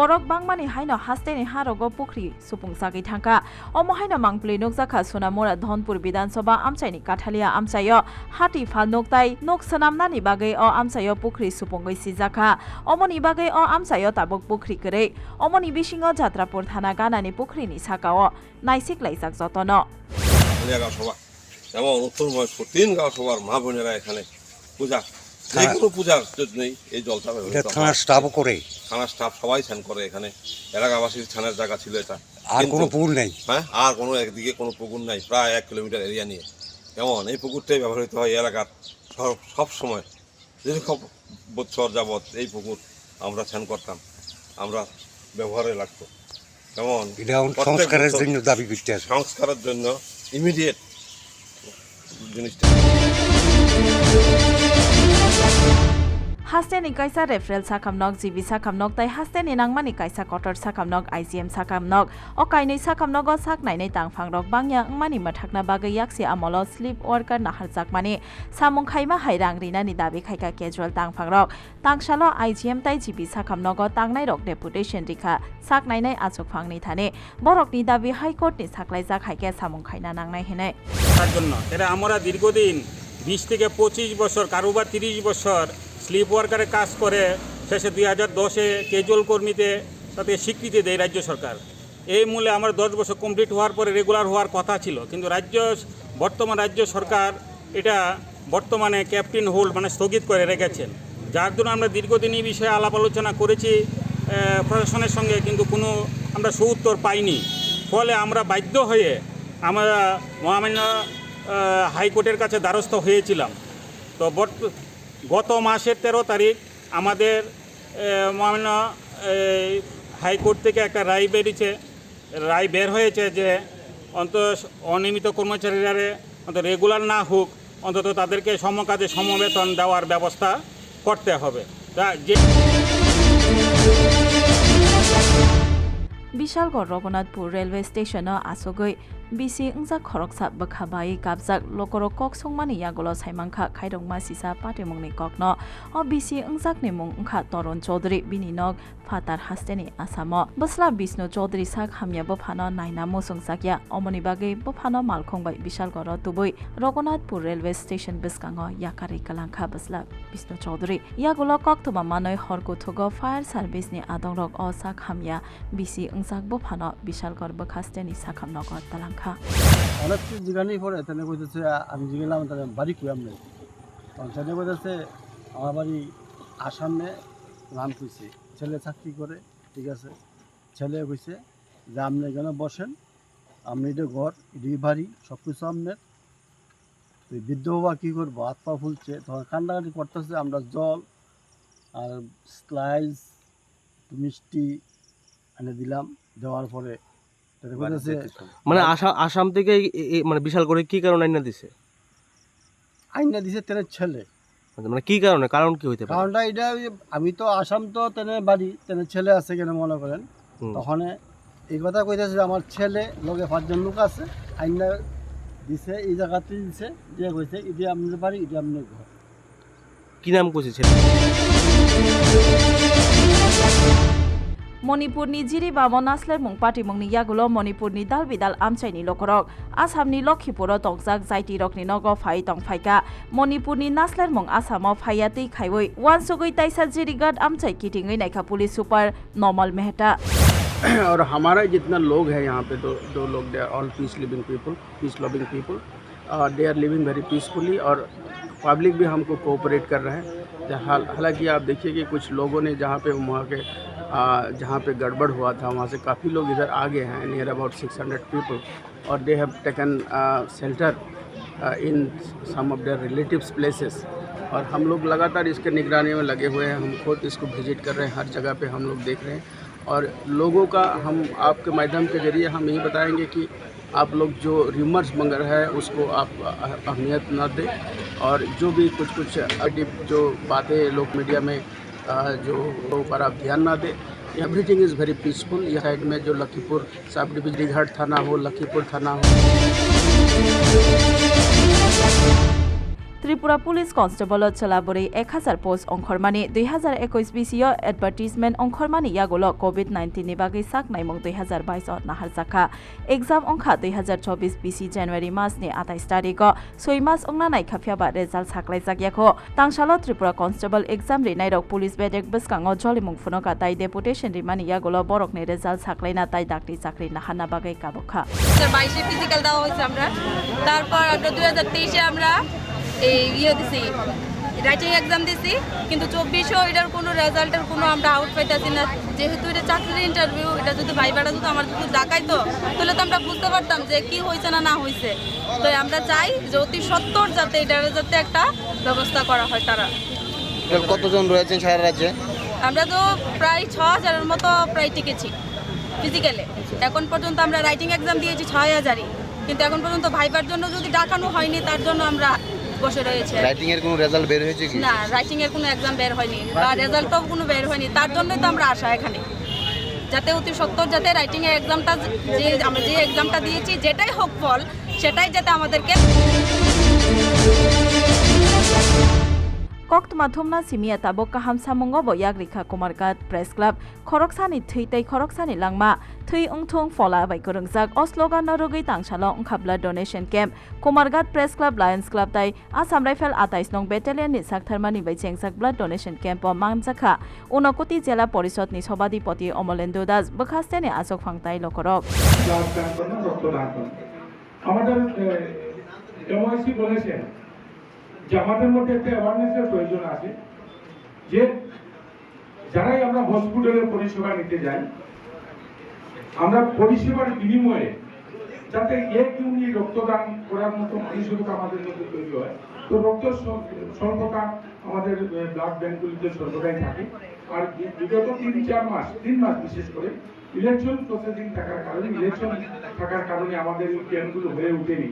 borok bangmani haino hasteni harogo pukri supungsagi thangka. Omo haino mangpli nokjaka sonamora dhonpur আমচাইও হাতি ফাল নকতাই knock সনামনানি বাগৈ অ আমচাইও পুখরি সুপঙ্গৈ সিজাখা অমনি বাগৈ অ আমচাইও তাবক পুখরি করে অমনি বিশিঙ্গ যাত্রাপুর থানা গানানি পুখরিনি সাকাও নাইসিক লাইজাক যতন বোনিয়া গাঁও সভা যেমন উত্তর মহেশপুর তিন গাঁও সভার মা বোনেরা এখানে পূজা যে কোনো পূজার জন্যই এই জলটা। থানার স্টাফও করে থানার স্টাফ সবাই স্নান করে এখানে। এলাকাবাসীর স্নানের জায়গা ছিল এটা। আর কোনো পুকুর নেই। হ্যাঁ আর কোনো একদিকে কোনো পুকুর নাই। প্রায় এক কিলোমিটার এরিয়া নিয়ে। যেমন এই পুকুরটাই ব্যবহৃত হয় এলাকার সব- সব সময়। দীর্ঘ বছর যাবৎ এই পুকুর আমরা স্নান করতাম। আমরা ব্যবহারে লাগতো। প্রত্যেক সংস্কারের জন্য দাবি করতে সংস্কারের জন্য ইমিডিয়েট জিনিসটা। hasteni kaisa referral sakamnok GB sakamnok tai hasteni nangmani kaisa kotor sakamnok ICM sakamnok o kainai sakamnok o saknainai tangphangrok bangya ngmani mathakna bagai yakse amolo sleep worker naharjakmani samung khaima hairang rinani dabi khaika casual tangphangrok tangsalo ICM tai GB sakamnok o tangnai rok deputation rikha saknainai achokphangni thane borokni dabi high court ni saklaijak haike samung khaina nangnai hinai তার জন্য এটা আমরা দীর্ঘদিন বিশ থেকে পঁচিশ বছর কারোবার তিরিশ বছর স্লিপ ওয়ার্কারে কাজ করে, শেষে দুই হাজার দশে কেজুয়াল কর্মীতে তাতে স্বীকৃতি দেয় রাজ্য সরকার। এই মূলে আমার দশ বছর কমপ্লিট হওয়ার পরে রেগুলার হওয়ার কথা ছিল। কিন্তু রাজ্য, বর্তমান রাজ্য সরকার এটা বর্তমানে ক্যাপ্টেন হোল্ড মানে স্থগিত করে রেখেছেন। যার জন্য আমরা দীর্ঘদিন এই বিষয়ে আলাপ আলোচনা করেছি প্রশাসনের সঙ্গে, কিন্তু কোনো আমরা সুউত্তর পাইনি। ফলে আমরা বাধ্য হয়ে আমরা মহামান্য হাইকোর্টের কাছে দ্বারস্থ হয়েছিলাম। তো বর্ত- গত মাসের তেরো তারিখ আমাদের মহামান্য হাইকোর্ট থেকে একটা রায় বেরিয়েছে। রায় বের হয়েছে যে অন্ত অনিয়মিত কর্মচারীরা অন্ত রেগুলার না হোক, অন্তত তাদেরকে সমকাজে সমবেতন দেওয়ার ব্যবস্থা করতে হবে। যে বিশালগড় রঘুনাথপুর রেলওয়ে স্টেশন আসগৈ bisi ungjak khorok বাই গাবজাক লকর কক kok songmani সাইমাংখা খাইরংমা সিসা sisa patimongni kokno o bisi ungjak ni mung ungkha তরণ চৌধুরী বিনিনক ফাতার হাস্তেনি আসাম বসলা বিষ্ণু চৌধুরী সাক হামিয়া বফানো নাইনা মুসংসাকিয়া অমনি বাকে বফানো মালখংবাই বিশালগড় তুবই রঘুনাথপুর রেলওয়ে স্টেশন বিসকাঙ ইয়াকারি কালাংখা বসলা বিষ্ণু চৌধুরী ইয়াগুলো কক্তবা মানই হরকুথুগ ফায়ার সার্ভিস নি আদং রক অ সাক হামিয়া বিসি উংজাক বফানো বিশালগড় সাকাম নগর তালাংখা তালাংখা অনেক জিগানি পরে তেনে কইতেছে, আমি জিগেলাম তাহলে বাড়ি কুয়াম নেই তেনে কইতেছে, আমার বাড়ি আসামে নাম কইছে। ছেলে চাকরি করে, ঠিক আছে? ছেলে কইছে যে, আপনি এখানে বসেন, আপনি এটা ঘর এটি বাড়ি সব কিছু আপনার। তো বৃদ্ধ বাবা কী করব? হাত পা ফুলছে। তখন কান্নাকাটি করতেছে, আমরা জল আর স্লাইস, মিষ্টি এনে দিলাম দেওয়ার পরে। মানে আসাম আসাম থেকে মানে বিশাল করে কি কারণে আইনা দিছে? আইনা দিছে তেনে ছেলে। আচ্ছা, মানে কি কারণে? কারণ কি হইতে পারে? কারণটা এটা যে আমি তো আসাম তো তেনে বাড়ি তেনে ছেলে আছে কেন মনে করেন। তখন এই কথা কইতেছে যে আমার ছেলে লগে পাঁচজন লোক আছে আইনা দিছে এই জায়গাতে দিছে দিয়ে কইছে এটি আপনার বাড়ি এটি আপনার ঘর। কি নাম কইছে ছেলে मणिपुरनि जिरिबाम नास्लाय मुं पाटिमुंनि यागुल मणिपुरनि दाल बिदाल आमचायनि लखरक आसामनि लखिपुर तंगजाक जायति रकनि नग फाइ तंफाइका मणिपुरनि नास्लाय मुं आसामाव फाइया दै खाइवै वानसुगै ताइसा जिरिगाट आमचाय किटिङै नायखा पुलिस सुपार नमल मेहता और हमारा जितना लोग है यहाँ पे दो दो लोग all peace living people peace loving people they are living very peacefully और पब्लिक भी हमको कोऑपरेट कर रहे हैं। हाल, हालाँकि आप देखिए कि कुछ लोगों ने जहाँ पे वहाँ के जहाँ पे गड़बड़ हुआ था, वहाँ से काफ़ी लोग इधर आ गए हैं near about six hundred people और they have taken shelter in some of their relatives places और हम लोग लगातार इसके निगरानी में लगे हुए हैं। हम खुद इसको विज़िट कर रहे हैं, हर जगह पे हम लोग देख रहे हैं और लोगों का हम आपके माध्यम के ज़रिए हम यही बताएँगे कि आप लोग जो रिमर्स मंगर है, उसको आप, अहमियत ना दें। और जो भी कुछ कुछ अडिप जो बातें लोग मीडिया में जो पर आप ध्यान ना दें एवरीथिंग इज़ वेरी पीसफुल यह साइड में जो लखीपुर सब डिविजन घाट थाना हो, लखीपुर थाना हो। ত্রিপুরা পুলিশ কনস্টেবলত চলাবরি এক হাজার পোস্ট অংখরমানি দুই হাজার একুশ বিসিও এডভার্টিজমেন্ট অংখরমানি ইয়াগুলো কোভিড নাইন্টিননি বাগै সাক নাইমং দুই হাজার বাইশ নাহার জাখা এক্সাম অংখা দুই হাজার চব্বিশ বিসি জানুয়ারি মাসনি আঠাইশ তারিখ সই মাস অংনা নাইখাফিয়াবা রেজাল্ট সাকলাই জাগিয়াখো তাংসালো ত্রিপুরা কনস্টেবল এক্সাম রি নাইরক পুলিশ বেডেক বসকাঙো জলিমুং ফুনকা তাই ডেপুটেশন রিমানি ইয়াগুলো বরকনি রেজাল্ট সাকলাইনা তাই ডাক্তি চাকরি নাহানা বাগै কাবখা বাইশে তারপর দুই হাজার তেইশে আমরা এই ইয়ে দিছি রাইটিং এক্সাম দিছি কিন্তু চব্বিশেও এটার কোনো রেজাল্টের কোনো আমরা আউট পাইতেছি না। যেহেতু এটা চাকরির ইন্টারভিউ এটা যদি ভাইবাটা যদি আমার যদি ডাকাইতো তাহলে তো আমরা বুঝতে পারতাম যে কি হয়েছে না না হয়েছে তো আমরা চাই যে অতি সত্তর যাতে এটার যাতে একটা ব্যবস্থা করা হয় তারা। কতজন রয়েছেন সারা রাজ্যে? আমরা তো প্রায় ছ হাজারের মতো প্রায় টিকেছি ফিজিক্যালে এখন পর্যন্ত আমরা রাইটিং এক্সাম দিয়েছি ছয় হাজারই। কিন্তু এখন পর্যন্ত ভাইবার জন্য যদি ডাকানো হয়নি তার জন্য আমরা বসে রয়েছে। রাইটিং এর কোনো রেজাল্ট বের হয়েছে কি? না রাইটিং এর কোনো এক্সাম বের হয়নি। বা রেজাল্টও কোনো বের হয়নি। তার জন্যই তো আমরা আসা এখানে। যাতে অতি সত্তর যাতে রাইটিং এর এক্সামটা যে আমরা যে এক্সামটা দিয়েছি যেটাই হোক ফল সেটাই যাতে আমাদেরকে কক্ত মাধ্যমনা সিমিয়া তাবো কাহাম সামুঙ্গ bo yagrika kumargat press club khoroksani theitai khoroksani langma thui ungthung fola bai korungjak osloga narogei tangsalo ungkhabla donation camp kumargat press club lions club tai asam rifle 28 nong battalion ni saktharmani bai chengjak blood donation camp mangjakha unakoti জেলা পরিষদ নি সভাধিপতি অমলেন্দু দাস বখাস্তেনে আসক ফাংতাই লকরক আমাদের MIC বলেছেন যে আমাদের মধ্যে একটা অ্যাওয়ারনেসের প্রয়োজন আছে যে যারাই আমরা হসপিটালের পরিষেবা নিতে যাই, আমরা পরিষেবার বিনিময়ে যাতে এক ইউনিট রক্তদান করার মতো মানসিকতা আমাদের মধ্যে তৈরি হয়, তো রক্ত স্বল- স্বল্পতা আমাদের ব্লাড ব্যাঙ্কগুলিতে সর্বদাই থাকে। আর বিগত তিন, চার মাস, তিন মাস বিশেষ করে ইলেকশন প্রসেসিং থাকার কারণে ইলেকশন থাকার কারণে আমাদের ক্যাম্পগুলো হয়ে ওঠেনি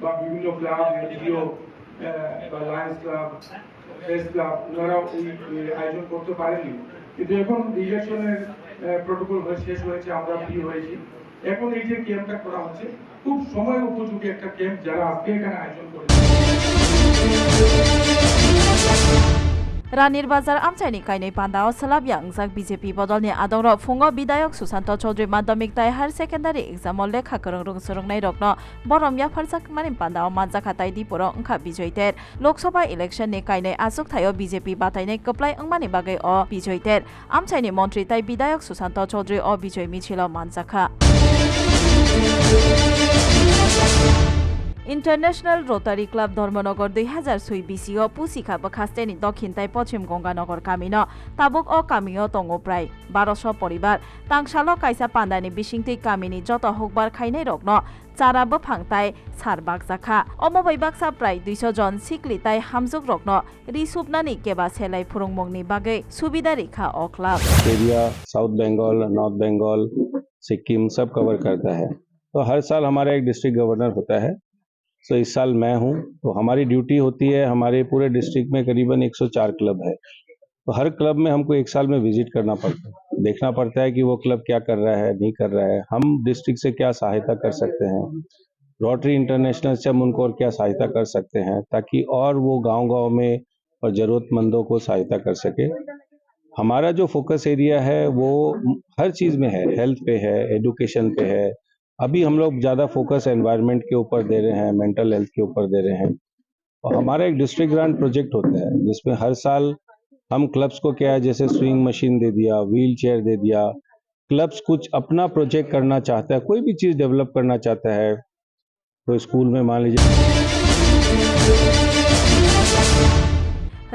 বা বিভিন্ন club NGO Lions club press club এই আয়োজন করতে পারেনি কিন্তু এখন ইলেকশনের প্রোটোকল হয়ে শেষ হয়েছে, আমরা ফ্রি হয়েছি। এখন এই যে ক্যাম্পটা করা হচ্ছে, খুব সময় উপযোগী একটা ক্যাম্প যারা আজকে এখানে আয়োজন করেছে। রানীর বাজার আমচাইনি কাইনি পান্দাও সালাবিয়া ওংজাক বিজেপি বদলনি আদর ফুঙ্গ বিধায়ক সুশান্ত চৌধুরী মাধ্যমিক তাই হায়ার সেকেন্ডারি এক্সামল লেখা করং রং সরংনাই রকন বরম ইয়াফারজাক মানে পান্দাও মানজাখাতাই দিপুর ওংখা বিজয়ীদের লোকসভা ইলেকশননি কাইনি আসুক থাইও বিজেপি বাতাইনি কপ্লাই ওংমানি বাগে অ বিজয়ীদের আমচাইনি মন্ত্রী তাই বিধায়ক সুশান্ত চৌধুরী অ বিজয় মিছিল মানজাখা ইন্টারন্যাশনাল রোটারি क्लब धर्मनगर दुई हजार सुई बिसिय पुसि खाब खास्ते नि दक्षिण ताई पश्चिम गंगानगर कामिन ताबुक अ कामिय तंगो प्राय बारश परिवार तांसाल काइसा पान्दानि बिसिंथै कामिनि जत हकबार खाइनाय रग्न চারাবো ফাংতাই সারবাগ জাখা অমবৈবাগ সাপ্রায় দুইশো জন সিকলিতাই হামজুক রগ্ন রিসুবনানি কেবা সেলাই ফুরুংমংনি বাগে সুবিধা রেখা অক্লাব area south Bengal north Bengal Sikkim सब कवर करता है तो हर साल हमारा एक डिस्ट्रिक्ट गवर्नर होता है तो इस साल मैं हूँ। तो हमारी ड्यूटी होती है, हमारे पूरे डिस्ट्रिक्ट में करीबन 104 क्लब है। तो हर क्लब में हमको एक साल में विज़िट करना पड़ता है देखना पड़ता है कि वो क्लब क्या कर रहा है, नहीं कर रहा है। हम डिस्ट्रिक्ट से क्या सहायता कर सकते हैं? रोटरी इंटरनेशनल से हम उनको और क्या सहायता कर सकते हैं, ताकि और वो गाँव गाँव में और जरूरतमंदों को सहायता कर सके। हमारा जो फोकस एरिया है, वो हर चीज़ में है। हेल्थ पे है एजुकेशन पे है अभी हम लोग ज़्यादा फोकस एनवायरनमेंट के ऊपर दे रहे हैं मेंटल हेल्थ के ऊपर दे रहे हैं। और हमारा एक डिस्ट्रिक्ट ग्रांट प्रोजेक्ट होता है, जिसमें हर साल हम क्लब्स को क्या है, जैसे स्विंग मशीन दे दिया व्हील चेयर दे दिया। क्लब्स कुछ अपना प्रोजेक्ट करना चाहता है, कोई भी चीज़ डेवलप करना चाहता है तो स्कूल में मान लीजिए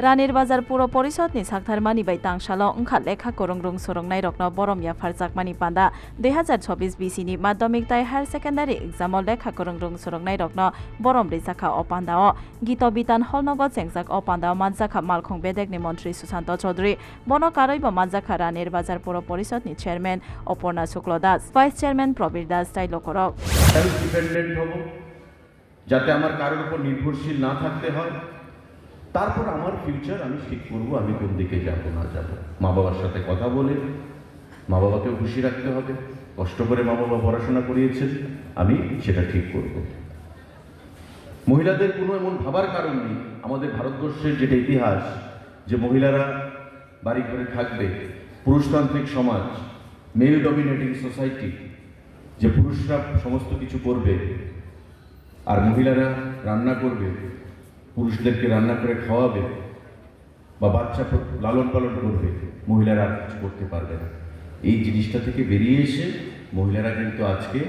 রানীর বাজার পুর পরিষদনি সাকথারমানি বাই তাংসাল ওংখা লেখা করং রং সরংনাই রকন বরমিয়া ফারজাকমানি পান্ডা দুই হাজার চব্বিশ বিসিনি মাধ্যমিক তাই হায়ার সেকেন্ডারি এক্সাম লেখা করং রং সরংনাই রকন বরম রেজাখা অ পান্ডাও গীত বিতান হলনগর চেংজাক অ পান্ডাও মানজাখা মালখং বেদেকনি মন্ত্রী সুশান্ত চৌধুরী। বন কারৈব মানজাখা রানীর বাজার পুর পরিষদনি chairman Aparna Shukla Das. Vice chairman Prabir Das তাই লকরক। যাতে আমার কারোর উপর নির্ভরশীল না থাকতে হয়। তারপর আমার ফিউচার আমি ঠিক করব, আমি কোন দিকে যাব, না যাব। মা বাবার সাথে কথা বলে মা বাবাকেও খুশি রাখতে হবে। কষ্ট করে মা বাবা পড়াশোনা করিয়েছেন, আমি সেটা ঠিক করব। মহিলাদের কোনো এমন ভাবার কারণ নেই। আমাদের ভারতবর্ষের যেটা ইতিহাস, যে মহিলারা বাড়ি ঘরে থাকবে, পুরুষতান্ত্রিক সমাজ মেল ডমিনেটিং সোসাইটি যে পুরুষরা সমস্ত কিছু করবে, আর মহিলারা রান্না করবে পুরুষদেরকে রান্না করে খাওয়াবে বা বাচ্চা লালন পালন করবে, মহিলারা আর কিছু করতে পারবে না। এই জিনিসটা থেকে বেরিয়ে এসে মহিলারা কিন্তু আজকে